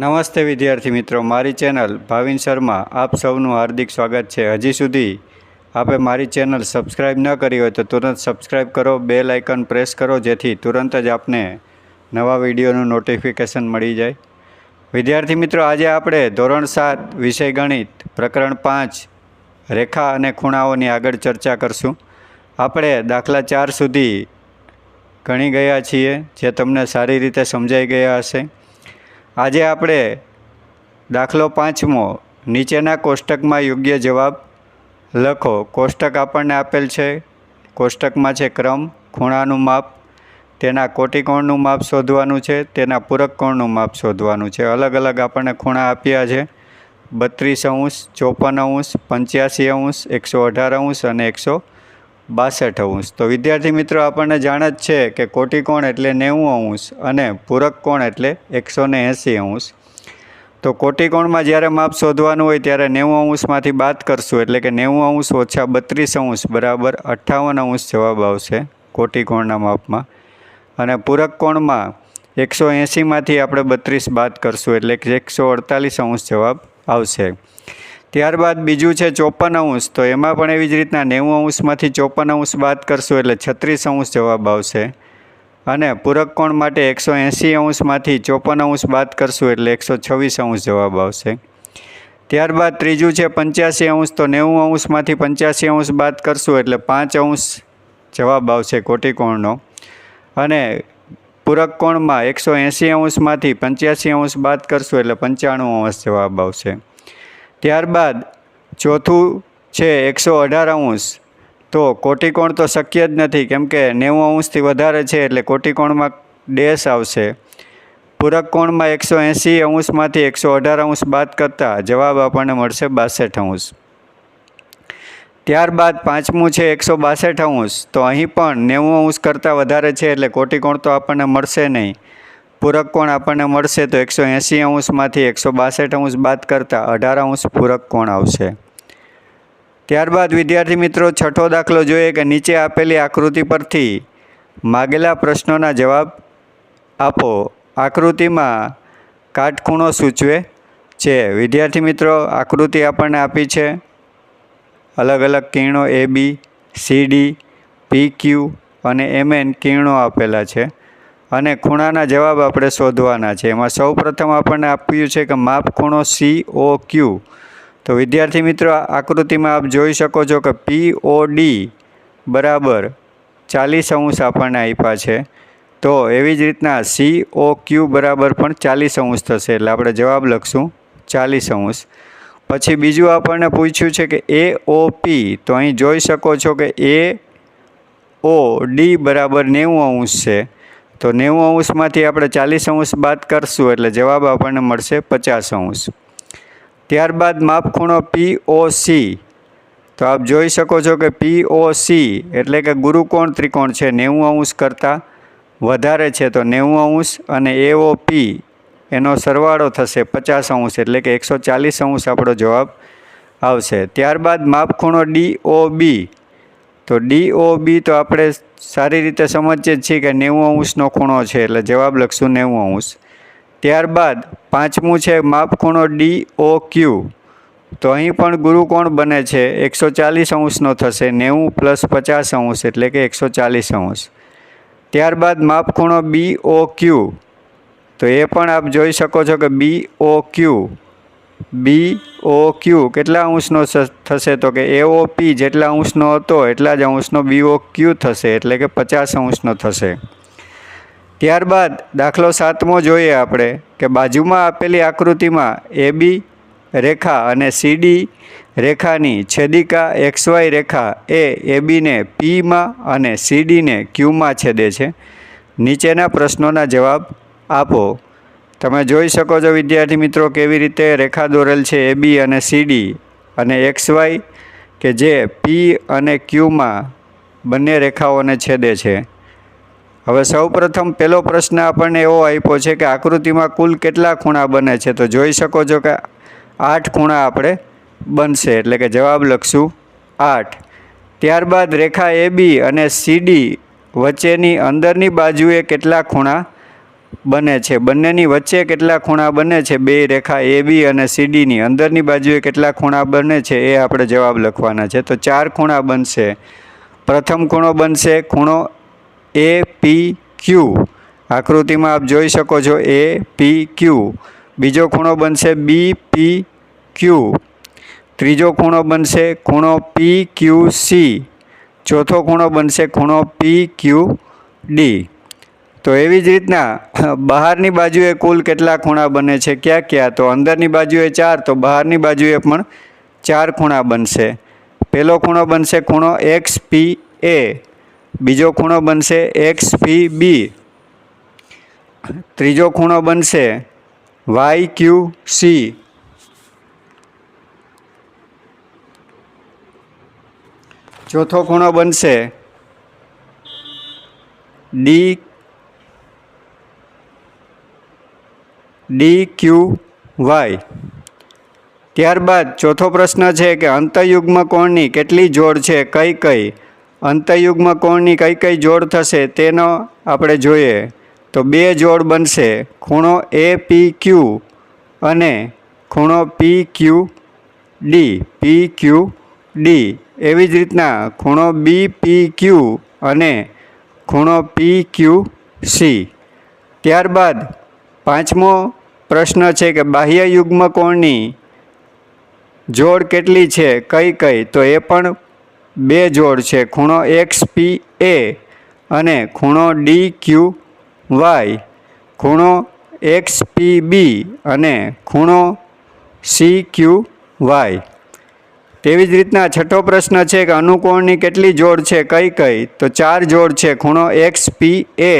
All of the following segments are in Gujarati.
નમસ્તે વિદ્યાર્થી મિત્રો, મારી ચેનલ ભાવિન શર્મા, આપ સૌનું હાર્દિક સ્વાગત છે. હજી સુધી આપે મારી ચેનલ સબસ્ક્રાઇબ ન કરી હોય તો તુરંત સબસ્ક્રાઇબ કરો, બેલ આઇકન પ્રેસ કરો, જેથી તુરંત જ આપને નવા વિડીયોનું નોટિફિકેશન મળી જાય. વિદ્યાર્થી મિત્રો, આજે આપણે ધોરણ સાત વિષય ગણિત પ્રકરણ પાંચ, રેખા અને ખૂણાઓની આગળ ચર્ચા કરશું. આપણે દાખલા ચાર સુધી ગણી ગયા છીએ, જે તમને સારી રીતે સમજાઈ ગયા હશે. આજે આપણે દાખલો પાંચમો, નીચેના કોષ્ટકમાં યોગ્ય જવાબ લખો. કોષ્ટક આપણને આપેલ છે. કોષ્ટકમાં છે ક્રમ, ખૂણાનું માપ, તેના કોટિકોણનું માપ શોધવાનું છે, તેના પૂરક કોણનું માપ શોધવાનું છે. અલગ અલગ આપણને ખૂણા આપ્યા છે. બત્રીસ અંશ, ચોપન અંશ, પંચ્યાસી અંશ, એકસો અઢાર અંશ અને એકસો બાસઠ અંશ. તો વિદ્યાર્થી મિત્રો, આપણને જાણ જ છે કે કોટિકોણ એટલે નેવું અંશ અને પૂરક કોણ એટલે એકસો ને એંસી અંશ. તો કોટિકોણમાં જ્યારે માપ શોધવાનું હોય ત્યારે નેવું અંશમાંથી બાદ કરશું, એટલે કે નેવું અંશ ઓછા બત્રીસ અંશ બરાબર અઠ્ઠાવન અંશ જવાબ આવશે કોટિકોણના માપમાં. અને પૂરક કોણમાં એકસો એંસીમાંથી આપણે બત્રીસ બાદ કરશું, એટલે કે એકસો અડતાલીસ અંશ જવાબ આવશે. ત્યારબાદ બીજું છે ચોપન અંશ. તો એમાં પણ એવી જ રીતના નેવું અંશમાંથી ચોપન અંશ બાદ કરશું એટલે છત્રીસ અંશ જવાબ આવશે. અને પૂરક કોણ માટે એકસો એંસી અંશમાંથી ચોપન અંશ બાદ કરશું એટલે એકસો છવ્વીસ અંશ જવાબ આવશે. ત્યારબાદ ત્રીજું છે પંચ્યાસી અંશ. તો નેવું અંશમાંથી પંચ્યાસી અંશ બાદ કરશું એટલે પાંચ અંશ જવાબ આવશે કોટિકોણનો અને પૂરક કોણમાં એકસો એંસી અંશમાંથી પંચ્યાસી અંશ બાદ કરશું એટલે પંચાણું અંશ જવાબ આવશે. ત્યારબાદ ચોથું છે એકસો અઢાર અંશ. તો કોટિકોણ તો શક્ય જ નથી, કેમ કે નેવું અંશથી વધારે છે એટલે કોટિકોણમાં ડેશ આવશે. પૂરક કોણમાં એકસો એંસી અંશમાંથી એકસો અઢાર અંશ બાદ કરતાં જવાબ આપણને મળશે બાસઠ અંશ. ત્યારબાદ પાંચમું છે એકસો બાસઠ અંશ. તો અહીં પણ નેવું અંશ કરતાં વધારે છે એટલે કોટિકોણ તો આપણને મળશે નહીં. પૂરક કોણ આપણને મળશે તો એકસો એંસી અંશમાંથી એકસો બાસઠ અંશ બાદ કરતાં અઢાર અંશ પૂરક કોણ આવશે? ત્યારબાદ વિદ્યાર્થી મિત્રો, છઠ્ઠો દાખલો જોઈએ કે નીચે આપેલી આકૃતિ પરથી માગેલા પ્રશ્નોના જવાબ આપો. આકૃતિમાં કાટખૂણો સૂચવે છે. વિદ્યાર્થી મિત્રો, આકૃતિ આપણને આપી છે. અલગ અલગ કિરણો A B C D P Q અને એમ એન કિરણો આપેલા છે. અને ખૂણાના જવાબ આપણે શોધવાના છે. એમાં સૌ પ્રથમ આપણને આપ્યું છે કે માપ ખૂણો સી ઓ ક્યુ તો વિદ્યાર્થી મિત્રો આકૃતિમાં આપ જોઈ શકો છો કે પી ઓ ડી બરાબર ચાલીસ અંશ આપણને આપ્યા છે. તો એવી જ રીતના સી ઓ ક્યુ બરાબર પણ ચાલીસ અંશ થશે. એટલે આપણે જવાબ લખશું ચાલીસ અંશ. પછી બીજું આપણને પૂછ્યું છે કે એ ઓ પી તો અહીં જોઈ શકો છો કે એ ઓ ડી બરાબર નેવું અંશ છે. તો નેવું અંશમાંથી આપણે ચાલીસ અંશ બાદ કરશું એટલે જવાબ આપણને મળશે પચાસ અંશ. ત્યારબાદ માપખૂણો પી ઓ સી તો આપ જોઈ શકો છો કે પી ઓ સી એટલે કે ગુરુકોણ ત્રિકોણ છે, નેવું અંશ કરતાં વધારે છે તો નેવું અંશ અને એઓ પી એનો સરવાળો થશે પચાસ અંશ એટલે કે એકસો ચાલીસ અંશ આપણો જવાબ આવશે. ત્યારબાદ માપખૂણો ડી ઓ બી તો ડી ઓ બી તો આપણે સારી રીતે સમજીએ જ છીએ કે નેવું અંશનો ખૂણો છે, એટલે જવાબ લખશું નેવું અંશ. ત્યારબાદ પાંચમું છે માપખૂણો ડી ઓ ક્યુ. તો અહીં પણ ગુરુકોણ બને છે? એકસો ચાલીસ અંશનો થશે. નેવું પ્લસ પચાસ અંશ, એટલે કે એકસો ચાલીસ અંશ. ત્યારબાદ માપખૂણો બી ઓ ક્યુ. તો એ પણ આપ જોઈ શકો છો કે બી ઓ ક્યુ. બી ઓ ક્યુ કેટલા અંશનો થશે તો કે એ પી જેટલા અંશનો હતો એટલા જ અંશનો બી ઓ ક્યુ થશે, એટલે કે પચાસ અંશનો થશે. ત્યારબાદ દાખલો સાતમો જોઈએ આપણે, કે બાજુમાં આપેલી આકૃતિમાં એ બી રેખા અને સીડી રેખાની છેદિકા એક્સ વાય રેખા એ એ બીને પીમાં અને સીડીને ક્યુમાં છેદે છે. નીચેના પ્રશ્નોના જવાબ આપો. તમે જોઈ શકો છો, વિદ્યાર્થી મિત્રો, કેવી રીતે રેખા દોરેલ છે એ બી અને સીડી અને એક્સ વાય કે જે પી અને ક્યુમાં બંને રેખાઓને છેદે છે. હવે સૌ પ્રથમ પહેલો પ્રશ્ન આપણને એવો આપ્યો છે કે આકૃતિમાં કુલ કેટલા ખૂણા બને છે? તો જોઈ શકો છો કે આઠ ખૂણા આપણે બનશે, એટલે કે જવાબ લખશું આઠ. ત્યારબાદ રેખા એ બી અને સીડી વચ્ચેની અંદરની બાજુએ કેટલા ખૂણા બને છે. બંનેની વચ્ચે કેટલા ખૂણા બને છે? બે રેખા એ બી અને સીડીની અંદરની બાજુએ કેટલા ખૂણા બને છે એ આપણે જવાબ લખવાના છે. તો ચાર ખૂણા બનશે. પ્રથમ ખૂણો બનશે ખૂણો એ પી ક્યુ આકૃતિમાં આપ જોઈ શકો છો એ પી ક્યુ બીજો ખૂણો બનશે બી પી ક્યુ ત્રીજો ખૂણો બનશે ખૂણો પી ક્યુ સી ચોથો ખૂણો બનશે ખૂણો પી ક્યુ ડી તો એવી જ રીતના બહારની બાજુએ કુલ કેટલા ખૂણા બને છે? ક્યાં ક્યાં? તો અંદરની બાજુએ ચાર, તો બહારની બાજુએ પણ ચાર ખૂણા બનશે. પહેલો ખૂણો બનશે ખૂણો એક્સ પી એ બીજો ખૂણો બનશે એક્સ પી બી ત્રીજો ખૂણો બનશે વાય ક્યુ સી ચોથો ખૂણો બનશે ડી ડી ક્યુ વાય. ત્યારબાદ ચોથો પ્રશ્ન છે કે અંતયુગ્મ કોણની કેટલી જોડ છે, કઈ કઈ? અંતયુગ્મ કોણની કઈ કઈ જોડ થશે તેનો આપણે જોઈએ. તો બે જોડ બનશે, ખૂણો એ પી ક્યુ અને ખૂણો P Q D. P Q D. એવી જ રીતના ખૂણો બી પી ક્યુ અને ખૂણો પી ક્યુ સી. ત્યારબાદ પાંચમો પ્રશ્ન છે કે બાહ્ય યુગ્મ કોણની જોડ કેટલી છે, કઈ કઈ? તો એ પણ બે જોડ છે, ખૂણો એક્સ પી એ અને ખૂણો ડી ક્યુ વાય ખૂણો એક્સ પી બી અને ખૂણો સી ક્યુ વાય તેવી જ રીતના છઠ્ઠો પ્રશ્ન છે કે અનુકોણની કેટલી જોડ છે, કઈ કઈ? તો ચાર જોડ છે, ખૂણો એક્સ પી એ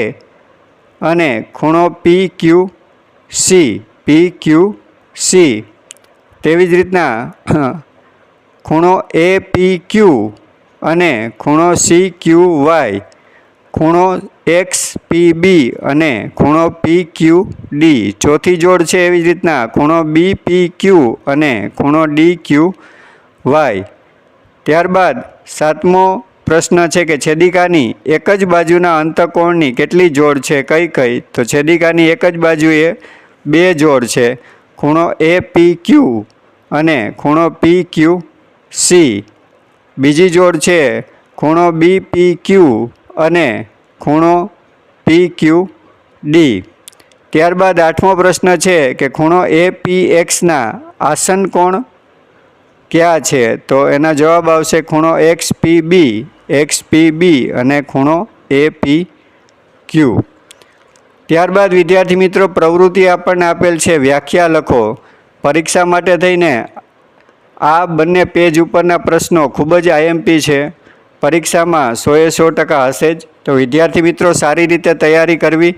અને ખૂણો P Q C P Q C તેવી જ રીતના ખૂણો એ પી ક્યુ અને ખૂણો સી ક્યુ વાય ખૂણો એક્સ પી બી અને ખૂણો પી ક્યુ ડી ચોથી જોડ છે એવી જ રીતના ખૂણો બી પી ક્યુ અને ખૂણો ડી ક્યુ વાય ત્યારબાદ સાતમો પ્રશ્ન છે કે છેદિકાની એક જ બાજુના અંતકોણની કેટલી જોડ છે? કઈ કઈ? તો છેદિકાની એક જ બાજુએ બે જોડ છે. ખૂણો એ પી ક્યુ અને ખૂણો પી ક્યુ સી બીજી જોડ છે. ખૂણો બી પી ક્યુ અને ખૂણો પી ક્યુ ડી ત્યારબાદ આઠમો પ્રશ્ન છે કે ખૂણો એ પી એક્સના આસન કોણ ક્યાં છે? તો એના જવાબ આવશે ખૂણો એક્સ પી બી એક્સ પી બી અને ખૂણો એ પી ક્યુ ત્યારબાદ વિદ્યાર્થી મિત્રો, પ્રવૃત્તિ આપણને આપેલ છે, વ્યાખ્યા લખો. પરીક્ષા માટે થઈને આ બંને પેજ ઉપરના પ્રશ્નો ખૂબ જ આઈએમપી છે. પરીક્ષામાં સોએ સો ટકા હશે જ. તો વિદ્યાર્થી મિત્રો, સારી રીતે તૈયારી કરવી.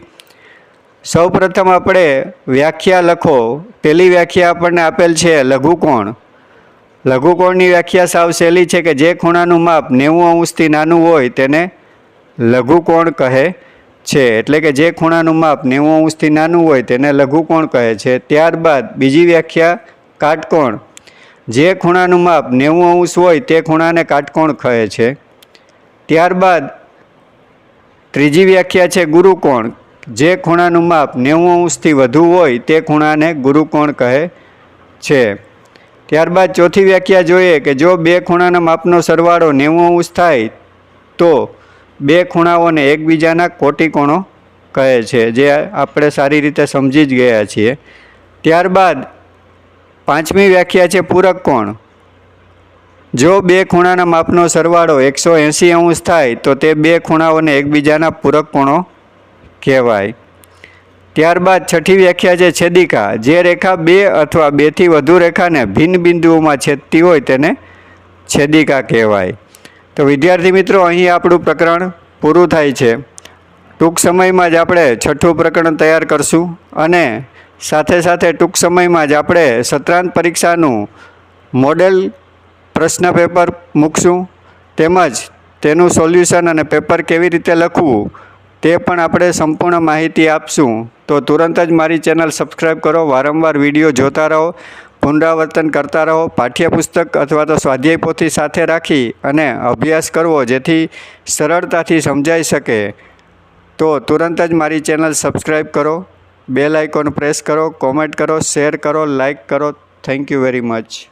સૌપ્રથમ આપણે વ્યાખ્યા લખો. પહેલી વ્યાખ્યા આપણને આપેલ છે, લઘુકોણ. લઘુકોણની વ્યાખ્યા સાવ સહેલી છે કે જે ખૂણાનું માપ નેવું અંશથી નાનું હોય તેને લઘુકોણ કહે. છે. એટલે કે જે ખૂણાનું માપ નેવું અંશથી નાનું હોય તેને લઘુકોણ કહે છે? ત્યારબાદ બીજી વ્યાખ્યા કાટકોણ. જે ખૂણાનું માપ નેવું અંશ હોય તે ખૂણાને કાટકોણ કહે છે. ત્યારબાદ ત્રીજી વ્યાખ્યા છે ગુરુકોણ. જે ખૂણાનું માપ નેવું અંશથી વધુ હોય તે ખૂણાને ગુરુકોણ કહે છે. ત્યારબાદ ચોથી વ્યાખ્યા જોઈએ કે જો બે ખૂણાના માપનો સરવાળો નેવું અંશ થાય તો બે ખૂણાઓને એકબીજાના કોટિકોણો કહે છે, જે આપણે સારી રીતે સમજી જ ગયા છીએ. ત્યારબાદ પાંચમી વ્યાખ્યા છે પૂરક કોણ? જો બે ખૂણાના માપનો સરવાળો એકસો એંસી અંશ થાય, તો તે બે ખૂણાઓને એકબીજાના પૂરક કોણો કહેવાય. ત્યારબાદ છઠ્ઠી વ્યાખ્યા છે છેદિકા. જે રેખા બે અથવા બેથી વધુ રેખાને ભિન્ન બિંદુઓમાં છેદતી હોય તેને છેદિકા કહેવાય. તો વિદ્યાર્થી મિત્રો, અહીં આપણું પ્રકરણ પૂરું થાય છે. ટૂંક સમયમાં જ આપણે છઠ્ઠું પ્રકરણ તૈયાર કરશું અને સાથે સાથે ટૂંક સમયમાં જ આપણે સત્રાંત પરીક્ષાનું મોડેલ પ્રશ્ન પેપર મૂકશું. તેમજ તેનું સોલ્યુશન અને પેપર કેવી રીતે લખવું તે પણ આપણે સંપૂર્ણ માહિતી આપશું. તો તુરંત જ મારી ચેનલ સબસ્ક્રાઈબ કરો. વારંવાર વીડિયો જોતા રહો. પુનરાવર્તન કરતા રહો, પાઠ્યપુસ્તક અથવા તો સ્વાધ્યાય પોથી સાથે રાખી અને અભ્યાસ કરવો જેથી સરળતાથી સમજાઈ શકે. તો તુરંત જ મારી ચેનલ સબસ્ક્રાઈબ કરો, બેલ આઇકોન પ્રેસ કરો, કોમેન્ટ કરો, શેર કરો, લાઇક કરો. Thank you very much.